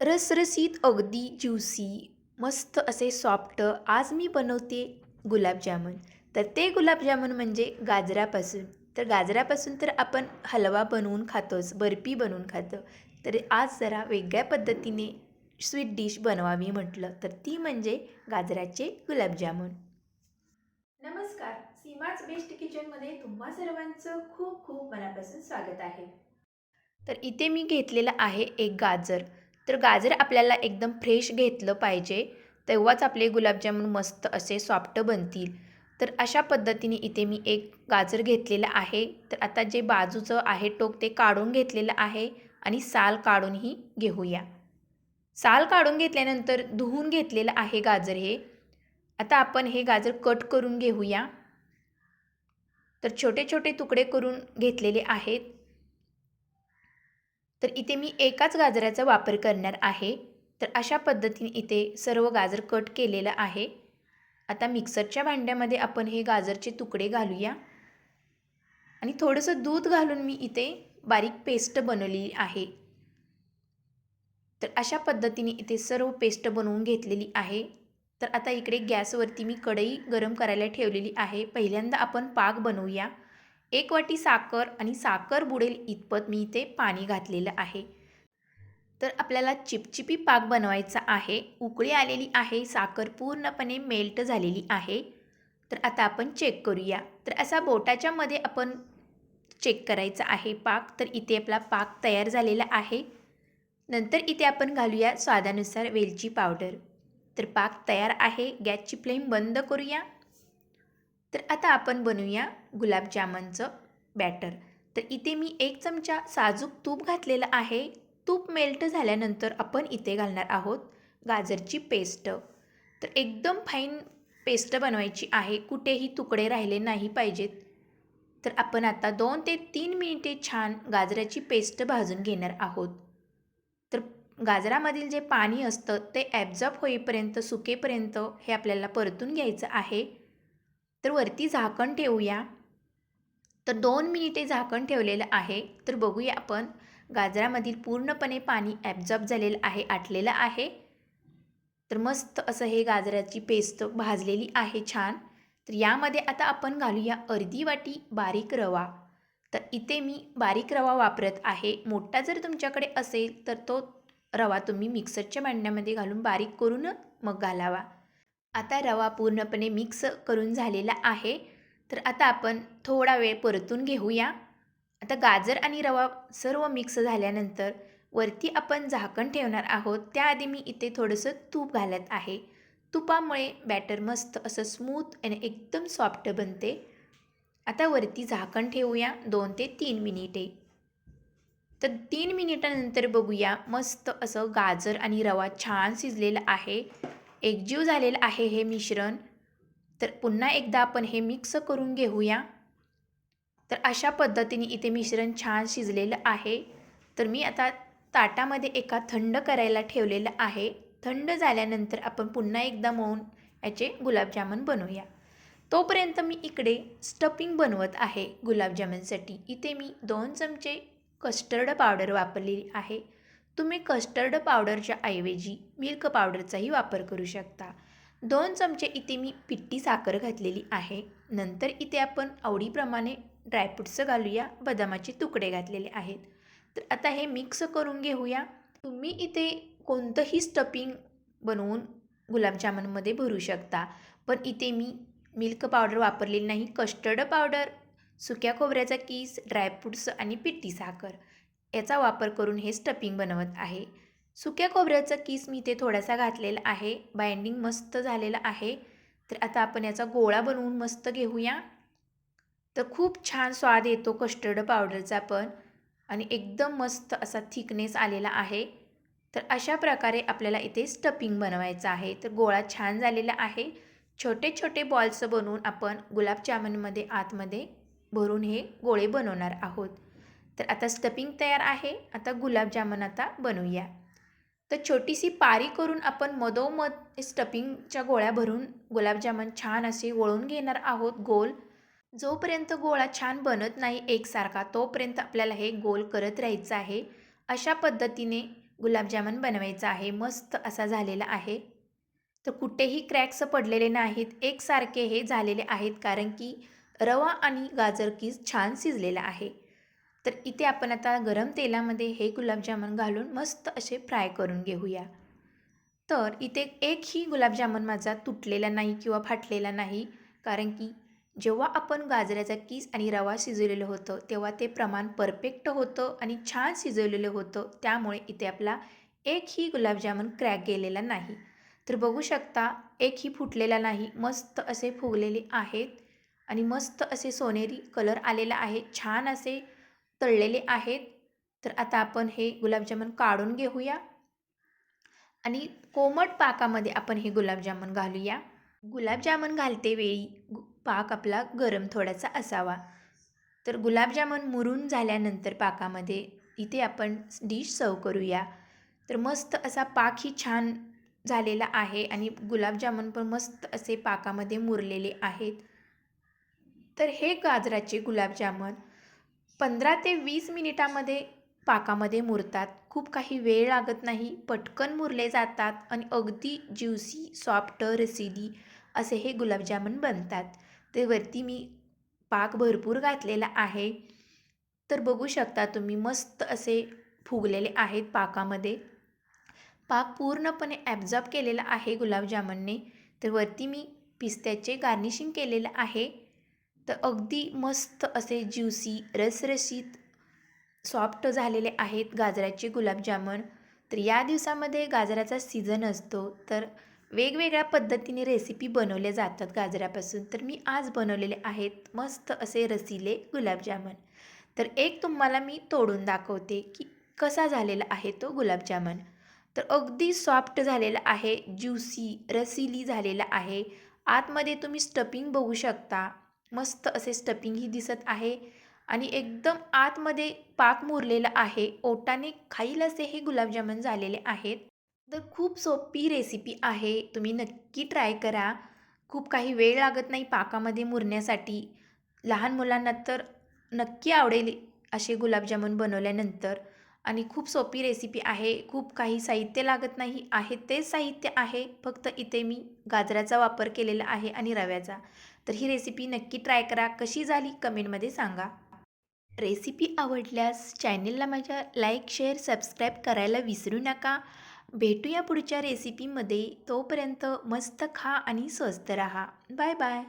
रसरसीत अगदी ज्युसी मस्त असे सॉफ्ट आज मी बनवते गुलाबजामुन. तर ते गुलाबजामुन म्हणजे गाजरापासून. तर गाजरापासून तर आपण हलवा बनवून खातोच बर्फी बनवून खातो तर आज जरा वेगळ्या पद्धतीने स्वीट डिश बनवावी म्हटलं तर ती म्हणजे गाजराचे गुलाबजामुन. नमस्कार सीमाच बेस्ट किचनमध्ये तुम्हा सर्वांचं खूप खूप मनापासून स्वागत आहे. तर इथे मी घेतलेलं आहे एक गाजर. तर गाजर आपल्याला एकदम फ्रेश घेतलं पाहिजे. तेव्हाच आपले गुलाबजामुन मस्त असे सॉफ्ट बनतील. तर अशा पद्धतीने इथे मी एक गाजर घेतलेलं आहे. तर आता जे बाजूचं आहे टोक ते काढून घेतलेलं आहे आणि साल काढूनही घेऊया. साल काढून घेतल्यानंतर धुवून घेतलेलं आहे गाजर हे. आता आपण हे गाजर कट करून घेऊया. तर छोटे छोटे तुकडे करून घेतलेले आहेत. तर इथे मी एकाच गाजराचा वापर करणार आहे. तर अशा पद्धतीने इथे सर्व गाजर कट केलेलं आहे. आता मिक्सरच्या भांड्यामध्ये आपण हे गाजरचे तुकडे घालूया. आणि थोडंसं दूध घालून मी इथे बारीक पेस्ट बनवलेली आहे. तर अशा पद्धतीने इथे सर्व पेस्ट बनवून घेतलेली आहे. तर आता इकडे गॅसवरती मी कढई गरम करायला ठेवलेली आहे. पहिल्यांदा आपण पाक बनवूया. एक वाटी साखर आणि साखर बुडेल इतपत मी इथे पाणी घातलेलं आहे. तर आपल्याला चिपचिपी पाक बनवायचा आहे. उकळी आलेली आहे. साखर पूर्णपणे मेल्ट झालेली आहे. तर आता आपण चेक करूया. तर असा बोटाच्या मध्ये आपण चेक करायचा आहे पाक. तर इथे आपला पाक तयार झालेला आहे. नंतर इथे आपण घालूया स्वादानुसार वेलची पावडर. तर पाक तयार आहे. गॅसची फ्लेम बंद करूया. तर आता आपण बनवूया गुलाबजामनचं बॅटर तर इथे मी एक चमचा साजूक तूप घातलेलं आहे. तूप मेल्ट झाल्यानंतर आपण इथे घालणार आहोत गाजरची पेस्ट तर एकदम फाईन पेस्ट बनवायची आहे. कुठेही तुकडे राहिले नाही पाहिजेत. तर आपण आता दोन ते तीन मिनिटे छान गाजराची पेस्ट भाजून घेणार आहोत. तर गाजरामधील जे पाणी असतं ते ॲब्झॉर्ब होईपर्यंत सुकेपर्यंत हे आपल्याला परतून घ्यायचं आहे. तर वरती झाकण ठेवूया. तर दोन मिनिटे झाकण ठेवलेलं आहे. तर बघूया आपण. गाजरामधील पूर्णपणे पाणी ॲब्झॉर्ब झालेलं आहे आटलेलं आहे. तर मस्त असं हे गाजराची पेस्ट भाजलेली आहे छान. तर यामध्ये आता आपण घालूया अर्धी वाटी बारीक रवा. तर इथे मी बारीक रवा वापरत आहे. मोठा जर तुमच्याकडे असेल तर तो रवा तुम्ही मिक्सरच्या भांड्यामध्ये घालून बारीक करून मग घालावा. आता रवा पूर्णपणे मिक्स करून झालेला आहे. तर आता आपण थोडा वेळ परतून घेऊया. आता गाजर आणि रवा सर्व मिक्स झाल्यानंतर वरती आपण झाकण ठेवणार आहोत. त्याआधी मी इथे थोडंसं तूप घालत आहे. तुपामुळे बॅटर मस्त असं स्मूथ आणि एकदम सॉफ्ट बनते. आता वरती झाकण ठेवूया दोन ते तीन मिनिटे. तर तीन मिनिटानंतर बघूया मस्त असं गाजर आणि रवा छान शिजलेलं आहे. एकजीव झालेलं आहे हे मिश्रण. तर पुन्हा एकदा आपण हे मिक्स करून घेऊया. तर अशा पद्धतीने इथे मिश्रण छान शिजलेलं आहे. तर मी आता ताटामध्ये एका थंड करायला ठेवलेलं आहे. थंड झाल्यानंतर आपण पुन्हा एकदा मऊन याचे गुलाबजामुन बनवूया. तोपर्यंत मी इकडे स्टफिंग बनवत आहे गुलाबजामुनसाठी. इथे मी दोन चमचे कस्टर्ड पावडर वापरलेली आहे. तुम्ही कस्टर्ड पावडरच्या ऐवजी मिल्क पावडरचाही वापर करू शकता. दोन चमचे इथे मी पिट्टी साखर घातलेली आहे. नंतर इथे आपण आवडीप्रमाणे ड्रायफ्रुट्स घालूया. बदामाचे तुकडे घातलेले आहेत. तर आता हे मिक्स करून घेऊया. तुम्ही इथे कोणतंही स्टफिंग बनवून गुलाबजामुनमध्ये भरू शकता. पण इथे मी मिल्क पावडर वापरलेली नाही. कस्टर्ड पावडर सुक्या खोबऱ्याचा कीस ड्रायफ्रुट्स आणि पिट्टी साखर. याचा वापर करून हे स्टफिंग बनवत आहे. सुक्या खोबऱ्याचा किस मी इथे थोडासा घातलेला आहे. बाइंडिंग मस्त झालेलं आहे. तर आता आपण याचा गोळा बनवून मस्त घेऊया. तर खूप छान स्वाद येतो कस्टर्ड पावडरचा पण. आणि एकदम मस्त असा थिकनेस आलेला आहे. तर अशा प्रकारे आपल्याला इथे स्टफिंग बनवायचं आहे. तर गोळा छान झालेला आहे. छोटे छोटे बॉल्स बनवून आपण गुलाबजामुनमध्ये आतमध्ये भरून हे गोळे बनवणार आहोत. तर आता स्टपिंग तयार आहे. आता गुलाबजामुन आता बनवूया. तर छोटीशी पारी करून आपण मधोमध स्टपिंगच्या गोळ्या भरून गुलाबजामुन छान असे वळून घेणार आहोत गोल. जोपर्यंत गोळा छान बनत नाही एकसारखा तोपर्यंत आपल्याला हे गोल करत राहायचं आहे. अशा पद्धतीने गुलाबजामुन बनवायचं आहे. मस्त असा झालेला आहे. तर कुठेही क्रॅक्स पडलेले नाहीत. एकसारखे हे झालेले आहेत कारण की रवा आणि गाजर कीज छान शिजलेला आहे. तर इथे आपण आता गरम तेलामध्ये हे गुलाबजामुन घालून मस्त असे फ्राय करून घेऊया. तर इथे एकही गुलाबजामुन माझा तुटलेला नाही किंवा फाटलेला नाही कारण की जेव्हा आपण गाजराचा कीस आणि रवा शिजवलेलं होतं तेव्हा ते प्रमाण परफेक्ट होतं आणि छान शिजवलेलं होतं. त्यामुळे इथे आपला एकही गुलाबजामुन क्रॅक गेलेला नाही. तर बघू शकता एकही फुटलेला नाही मस्त असे फुगलेले आहेत आणि मस्त असे सोनेरी कलर आलेला आहे. छान असे तळलेले आहेत. तर आता आपण हे गुलाबजामुन काढून घेऊया. आणि कोमट पाकामध्ये आपण हे गुलाबजामुन घालूया. गुलाबजामुन घालते वेळी पाक आपला गरम थोडासा असावा. तर गुलाबजामुन मुरून झाल्यानंतर पाकामध्ये इथे आपण डिश सर्व करूया. तर मस्त असा पाकही छान झालेला आहे आणि गुलाबजामुन पण मस्त असे पाकामध्ये मुरलेले आहेत. तर हे गाजराचे गुलाबजामुन पंधरा ते वीस मिनिटामध्ये पाकामध्ये मुरतात. खूप काही वेळ लागत नाही. पटकन मुरले जातात आणि अगदी ज्युसी सॉफ्ट रसिदी असे हे गुलाबजामुन बनतात. ते वरती मी पाक भरपूर घातलेला आहे. तर बघू शकता तुम्ही मस्त असे फुगलेले आहेत पाकामध्ये. पाक पूर्णपणे ॲब्झॉर्ब केलेला आहे गुलाबजामुनने. तर वरती मी पिस्त्याचे गार्निशिंग केलेलं आहे. तर अगदी मस्त असे ज्युसी रसरशीत सॉफ्ट झालेले आहेत गाजराचे गुलाबजामुन. तर या दिवसामध्ये गाजराचा सीझन असतो तर वेगवेगळ्या पद्धतीने रेसिपी बनवल्या जातात गाजरापासून. तर मी आज बनवलेले आहेत मस्त असे रसिले गुलाबजामुन. तर एक तुम्हाला मी तोडून दाखवते की कसा झालेला आहे तो गुलाबजामुन. तर अगदी सॉफ्ट झालेला आहे ज्युसी रसिली झालेला आहे. आतमध्ये तुम्ही स्टपिंग बघू शकता. मस्त असे स्टपिंगही दिसत आहे. आणि एकदम आतमध्ये पाक मुरलेला आहे. ओटाने खाईल असे हे गुलाबजामुन झालेले आहेत. तर खूप सोपी रेसिपी आहे. तुम्ही नक्की ट्राय करा. खूप काही वेळ लागत नाही पाकामध्ये मुरण्यासाठी. लहान मुलांना तर नक्की आवडेल असे गुलाबजामुन बनवल्यानंतर. आणि खूप सोपी रेसिपी आहे. खूप काही साहित्य लागत नाही आहे. तेच साहित्य आहे. फक्त इथे मी गाजराचा वापर केलेला आहे आणि रव्याचा. तर ही रेसिपी नक्की ट्राय करा. कशी झाली कमेंटमध्ये सांगा. रेसिपी आवडल्यास चॅनेलला माझ्या लाईक शेअर सबस्क्राईब करायला विसरू नका. भेटूया पुढच्या रेसिपीमध्ये तोपर्यंत मस्त खा आणि स्वस्त रहा. Bye bye